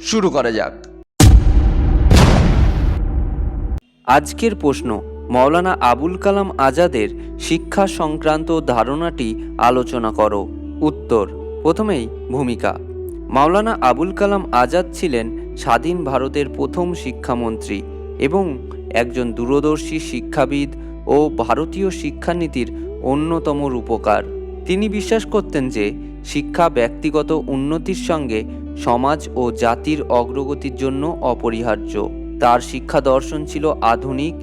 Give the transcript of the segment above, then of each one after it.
শুরু করা যাক। আজকের প্রশ্ন, মৌলানা আবুল কালাম আজাদের শিক্ষা সংক্রান্ত ধারণাটি আলোচনা করো। উত্তর, প্রথমেই ভূমিকা। মাওলানা আবুল কালাম আজাদ ছিলেন স্বাধীন ভারতের প্রথম শিক্ষামন্ত্রী এবং একজন দূরদর্শী শিক্ষাবিদ ও ভারতীয় শিক্ষানীতির অন্যতম রূপকার। তিনি বিশ্বাস করতেন যে, শিক্ষা ব্যক্তিগত উন্নতির সঙ্গে সমাজ ও জাতির অগ্রগতির জন্য অপরিহার্য। তার শিক্ষা দর্শন ছিল আধুনিক,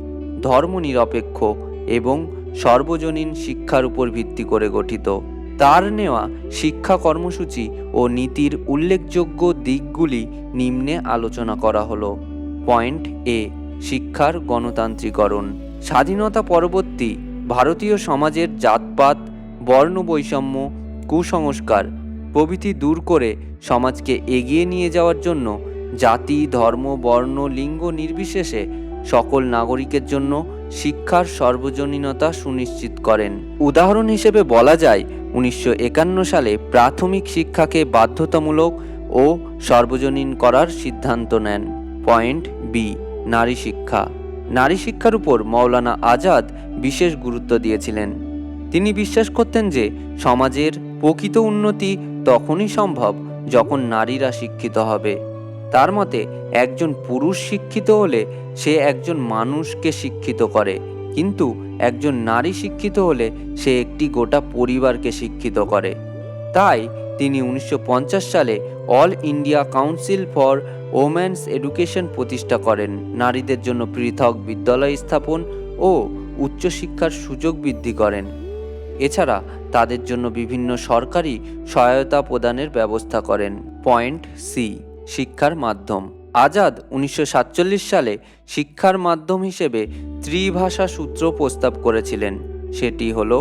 ধর্মনিরপেক্ষ এবং সর্বজনীন শিক্ষার উপর ভিত্তি করে গঠিত। তার নেওয়া শিক্ষা কর্মসূচি ও নীতির উল্লেখযোগ্য দিকগুলি নিম্নে আলোচনা করা হলো। পয়েন্ট এ, শিক্ষার গণতান্ত্রিকরণ। স্বাধীনতা পরবর্তী ভারতীয় সমাজের জাতপাত বর্ণ বৈষম্য কুসংস্কার প্রভৃতি দূর করে সমাজকে এগিয়ে নিয়ে যাওয়ার জন্য জাতি, ধর্ম, বর্ণ, লিঙ্গ নির্বিশেষে সকল নাগরিকের জন্য শিক্ষার সর্বজনীনতা সুনিশ্চিত করেন। উদাহরণ হিসেবে বলা যায়, উনিশশো একান্ন সালে প্রাথমিক শিক্ষাকে বাধ্যতামূলক ও সর্বজনীন করার সিদ্ধান্ত নেন। পয়েন্ট বি, নারী শিক্ষা। নারী শিক্ষার উপর মৌলানা আজাদ বিশেষ গুরুত্ব দিয়েছিলেন। তিনি বিশ্বাস করতেন যে সমাজের প্রকৃত উন্নতি তখনই সম্ভব যখন নারীরা শিক্ষিত হবে। তার মতে, একজন পুরুষ শিক্ষিত হলে সে একজন মানুষকে শিক্ষিত করে, কিন্তু একজন নারী শিক্ষিত হলে সে একটি গোটা পরিবারকে শিক্ষিত করে। তাই তিনি উনিশশো পঞ্চাশ সালে all India council for women's education প্রতিষ্ঠা করেন। নারীদের জন্য পৃথক বিদ্যালয় স্থাপন ও উচ্চশিক্ষার সুযোগ বৃদ্ধি করেন। এছাড়া তাদের জন্য বিভিন্ন সরকারি সহায়তা প্রদানের ব্যবস্থা করেন। পয়েন্ট সি, শিক্ষার মাধ্যম। আজাদ উনিশশো সাতচল্লিশ সালে শিক্ষার মাধ্যম হিসেবে ত্রিভাষা সূত্র প্রস্তাব করেছিলেন। সেটি হল,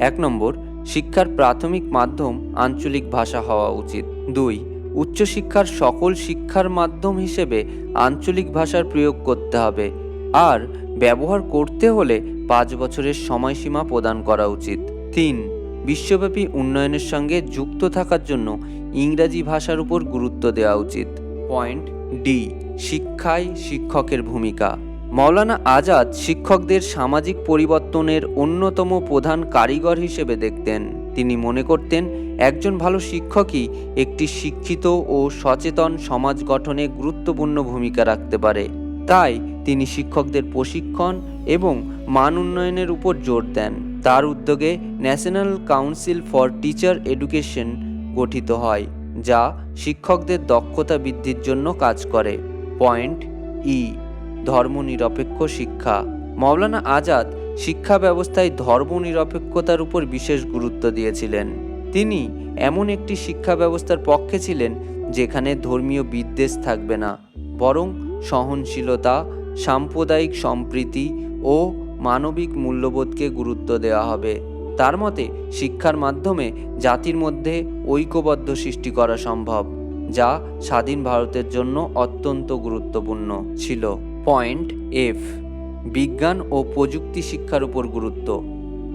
এক নম্বর, শিক্ষার প্রাথমিক মাধ্যম আঞ্চলিক ভাষা হওয়া উচিত। দুই, উচ্চশিক্ষার সকল শিক্ষার মাধ্যম হিসেবে আঞ্চলিক ভাষার প্রয়োগ করতে হবে। আর, ব্যবহার করতে হলে পাঁচ বছরের সময়সীমা প্রদান করা উচিত। তিন, বিশ্বব্যাপী উন্নয়নের সঙ্গে যুক্ত থাকার জন্য ইংরাজি ভাষার উপর গুরুত্ব দেওয়া উচিত। পয়েন্ট ডি শিক্ষায় শিক্ষকের ভূমিকা। মৌলানা আজাদ শিক্ষকদের সামাজিক পরিবর্তনের অন্যতম প্রধান কারিগর হিসেবে দেখতেন। তিনি মনে করতেন, একজন ভালো শিক্ষকই একটি শিক্ষিত ও সচেতন সমাজ গঠনে গুরুত্বপূর্ণ ভূমিকা রাখতে পারে। তাই তিনি শিক্ষকদের প্রশিক্ষণ এবং মান উন্নয়নের উপর জোর দেন। তার উদ্যোগে national council for teacher education গঠিত হয়, যা শিক্ষকদের দক্ষতা বৃদ্ধির জন্য কাজ করে। পয়েন্ট ই, ধর্মনিরপেক্ষ শিক্ষা। মৌলানা আজাদ শিক্ষা ব্যবস্থায় ধর্মনিরপেক্ষতার উপর বিশেষ গুরুত্ব দিয়েছিলেন। তিনি এমন একটি শিক্ষা ব্যবস্থার পক্ষে ছিলেন, যেখানে ধর্মীয় বিদ্বেষ থাকবে না, বরং সহনশীলতা, সাম্প্রদায়িক সম্প্রীতি ও মানবিক মূল্যবোধকে গুরুত্ব দেওয়া হবে। তার মতে, শিক্ষার মাধ্যমে জাতির মধ্যে ঐক্যবদ্ধ সৃষ্টি করা সম্ভব, যা স্বাধীন ভারতের জন্য অত্যন্ত গুরুত্বপূর্ণ ছিল। পয়েন্ট এফ, বিজ্ঞান ও প্রযুক্তি শিক্ষার উপর গুরুত্ব।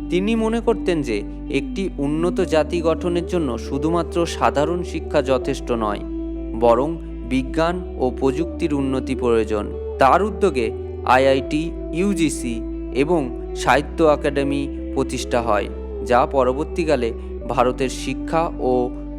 তিনি মনে করতেন যে, একটি উন্নত জাতি গঠনের জন্য শুধুমাত্র সাধারণ শিক্ষা যথেষ্ট নয়, বরং বিজ্ঞান ও প্রযুক্তির উন্নতি প্রয়োজন। তার উদ্যোগে আইআইটি, ইউজিসি এবং সাহিত্য একাডেমি প্রতিষ্ঠা হয়, যা পরবর্তীকালে ভারতের শিক্ষা ও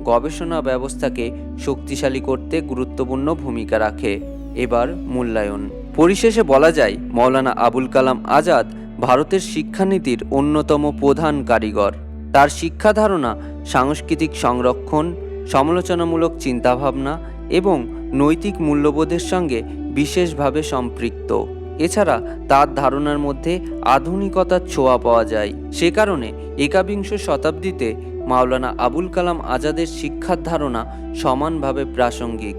গবেষণা ব্যবস্থাকে শক্তিশালী করতে গুরুত্বপূর্ণ ভূমিকা রাখে। এবার মূল্যায়ন। পরিশেষে বলা যায়, মৌলানা আবুল কালাম আজাদ ভারতের শিক্ষানীতির অন্যতম প্রধান কারিগর। তার শিক্ষা ধারণা সাংস্কৃতিক সংরক্ষণ, সমালোচনামূলক চিন্তাভাবনা এবং নৈতিক মূল্যবোধের সঙ্গে বিশেষভাবে সম্পৃক্ত। এছাড়া তার ধারণার মধ্যে আধুনিকতার ছোঁয়া পাওয়া যায়। সে কারণে একাবিংশ শতাব্দীতে মাওলানা আবুল কালাম আজাদের শিক্ষার ধারণা সমানভাবে প্রাসঙ্গিক।